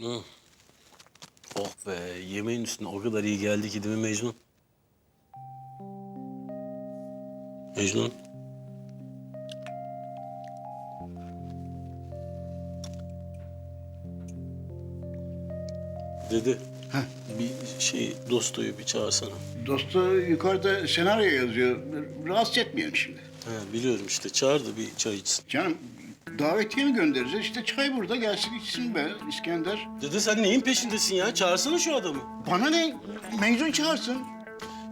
Hı. Oh be yemeğin üstüne o kadar iyi geldi ki değil mi Mecnun? Mecnun. Dede. Bir şey Dostoy'u bir çağırsana. Dostu yukarıda senaryo yazıyor. Rahatsız etmeyelim şimdi. He, biliyorum işte çağır da bir çay içsin. Canım davetiye mi göndereceğiz? İşte çay burada gelsin içsin be İskender. Dede sen neyin peşindesin ya? Çağırsana şu adamı. Bana ne? Mecnun çağırsın.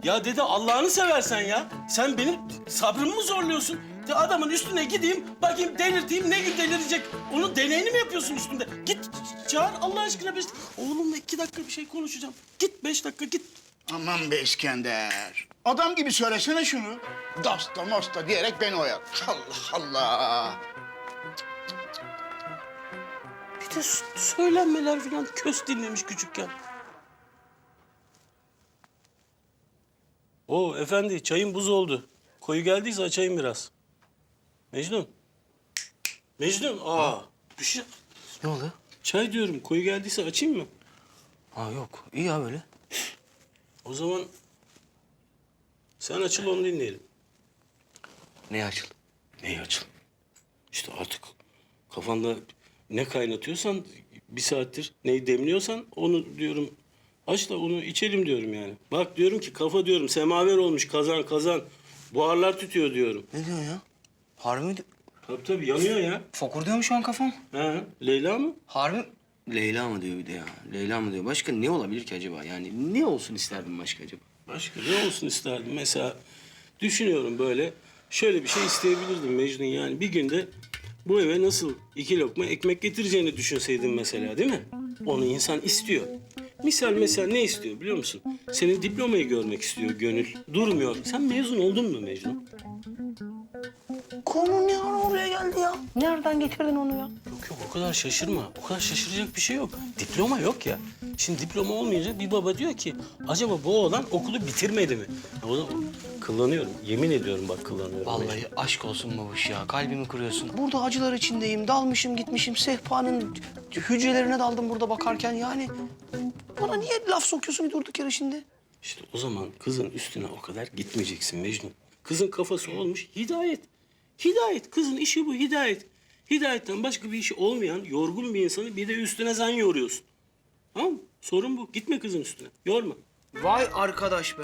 Ya dede Allah'ını seversen ya. Sen benim sabrımı mı zorluyorsun? De adamın üstüne gideyim, bakayım delirteyim, ne gün delirecek? Onun deneyini mi yapıyorsun üstünde? Git çağır Allah aşkına beş... Oğlumla iki dakika bir şey konuşacağım. Git beş dakika git. Aman be İskender. Adam gibi söylesene şunu. Dasta mosta diyerek beni oyal. Allah Allah. S- söylenmeler falan kös dinlemiş küçükken. Oo efendi çayın buz oldu. Koyu geldiyse açayım biraz. Mecnun. Mecnun aa. Bir şey... Ne oldu? Çay diyorum koyu geldiyse açayım mı? Ha yok. İyi ya böyle. O zaman sen açıl onu dinleyelim. Ne açıl? Neyi açıl? İşte artık kafanda ne kaynatıyorsan bir saattir neyi demliyorsan onu diyorum aç da onu içelim diyorum yani. Bak diyorum ki kafa diyorum semaver olmuş kazan kazan buharlar tütüyor diyorum. Ne diyorsun ya? Harbi mi? Tabii tabii yanıyor ya. Fokur diyor mu şu an kafam? Ha, Leyla mı? Harbi Leyla mı diyor bir de ya? Leyla mı diyor? Başka ne olabilir ki acaba? Yani ne olsun isterdim başka acaba? Başka ne olsun isterdim mesela düşünüyorum böyle şöyle bir şey isteyebilirdim Mecnun yani bir günde bu eve nasıl iki lokma ekmek getireceğini düşünseydin mesela değil mi? Onu insan istiyor. Misal mesela ne istiyor biliyor musun? Senin diplomayı görmek istiyor gönül. Durmuyor. Sen mezun oldun mu Mecnun? Konu ne ara oraya geldi ya? Nereden getirdin onu ya? Yok yok o kadar şaşırma. O kadar şaşıracak bir şey yok. Diploma yok ya. Şimdi diploma olmayınca bir baba diyor ki acaba bu oğlan okulu bitirmedi mi? Ya o zaman kullanıyorum. Yemin ediyorum bak kullanıyorum. Vallahi aşk olsun babuş ya. Kalbimi kırıyorsun. Burada acılar içindeyim. Dalmışım gitmişim. Sehpanın hücrelerine daldım burada bakarken yani. Bana niye laf sokuyorsun durduk yere şimdi? İşte o zaman kızın üstüne o kadar gitmeyeceksin Mecnun. Kızın kafası olmuş hidayet. Hidayet. Kızın işi bu hidayet. Hidayetten başka bir işi olmayan yorgun bir insanı bir de üstüne sen yoruyorsun. Tamam mı? Sorun bu. Gitme kızın üstüne. Yorma. Vay arkadaş be.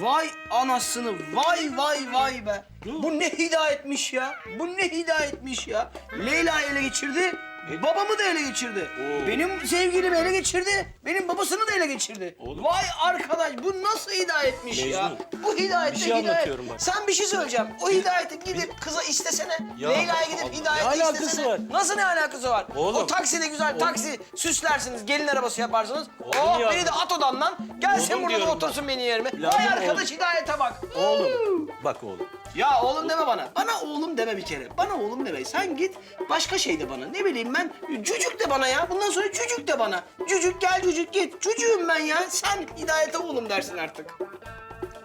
Vay anasını. Vay vay vay be. Ne Bu ne hidayetmiş ya. Bu ne hidayetmiş ya. Leyla'yı ele geçirdi. Babamı da ele geçirdi. Oo. Benim sevgilimi ele geçirdi. Benim babasını da ele geçirdi. Oğlum. Vay arkadaş bu nasıl hidayetmiş ya. Mecnun, Bu hidayette bir şey anlatıyorum bak. Sen bir şey söyleyeceğim. O hidayeti gidip kıza istesene. Ya, Leyla'ya gidip Allah, hidayeti ne alakası istesene. var? Nasıl ne alakası var? Oğlum. O takside güzel taksi süslersiniz. Gelin arabası yaparsınız. Oğlum oh ya. beni de at odandan. Gelsin Oğlum burada da diyorum otursun benim yerime. Vay arkadaş oğlum. hidayete bak. Oğlum. Bak oğlum. Ya oğlum deme bana. Bana oğlum deme bir kere. Bana oğlum deme. Sen git başka şey de bana. Ne bileyim ben cücük de bana ya. Bundan sonra cücük de bana. Cücük gel cücük git. Cücüğüm ben ya. Sen hidayete oğlum dersin artık.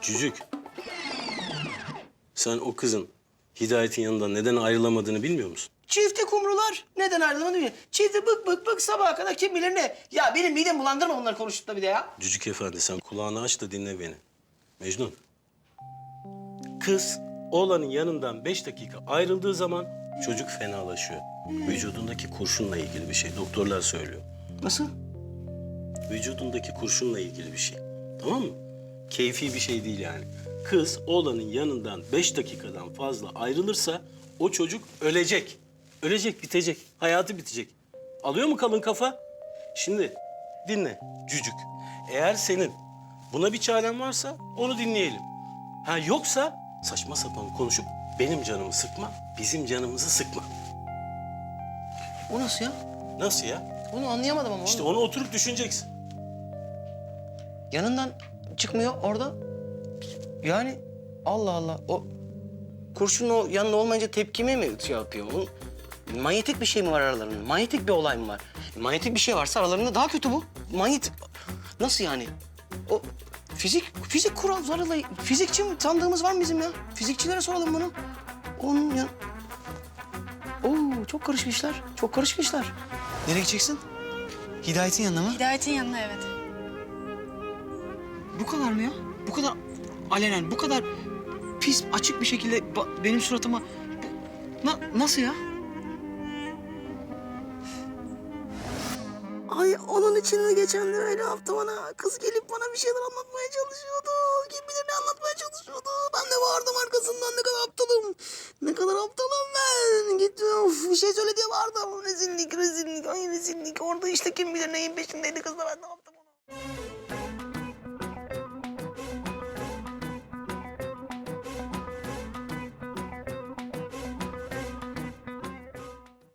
Cücük. Sen o kızın Hidayet'in yanından neden ayrılamadığını bilmiyor musun? Çifte kumrular. Neden ayrılmadı bilmiyorum. Çifte bık bık bık sabaha kadar kim bilir ne. Ya benim midem bulandırma bunları konuştuğunda bir de ya. Cücük efendi sen kulağını aç da dinle beni. Mecnun. Kız oğlanın yanından beş dakika ayrıldığı zaman çocuk fenalaşıyor. Vücudundaki kurşunla ilgili bir şey. Doktorlar söylüyor. Nasıl? Vücudundaki kurşunla ilgili bir şey. Tamam mı? Keyfi bir şey değil yani. Kız oğlanın yanından beş dakikadan fazla ayrılırsa o çocuk ölecek. Ölecek, bitecek. Hayatı bitecek. Alıyor mu kalın kafa? Şimdi dinle cücük. Eğer senin buna bir çaren varsa onu dinleyelim. Ha yoksa saçma sapan konuşup benim canımı sıkma, bizim canımızı sıkma. O nasıl ya? Nasıl ya? Onu anlayamadım ama. İşte oğlum. onu oturup düşüneceksin. Yanından çıkmıyor orada. Yani Allah Allah. O kurşun o yanında olmayınca tepkime mi şey yapıyor? Onun manyetik bir şey mi var aralarında? Manyetik bir olay mı var? Manyetik bir şey varsa aralarında daha kötü bu. Manyetik... Nasıl yani? O fizik fizik kurallarıyla fizikçi mi sandığımız var mı bizim ya? Fizikçilere soralım bunu. Onun ya... Oo çok karışık işler. Çok karışık işler. Nereye gideceksin? Hidayet'in yanına mı? Hidayet'in yanına evet. Bu kadar mı ya? Bu kadar alenen, bu kadar pis, açık bir şekilde ba- benim suratıma... Bu- Na- nasıl ya? Ay onun için mi geçen de öyle yaptı bana? Kız gelip bana bir şeyler anlatmaya çalışıyordu. Kim bilir ne anlatmaya çalışıyordu. Ben de vardım arkasından ne kadar aptalım. Ne kadar aptalım ben. Gittim of, bir şey söyle diye vardım. Rezillik rezillik ay rezillik. Orada işte kim bilir neyin peşindeydi kız da ben ne yaptım.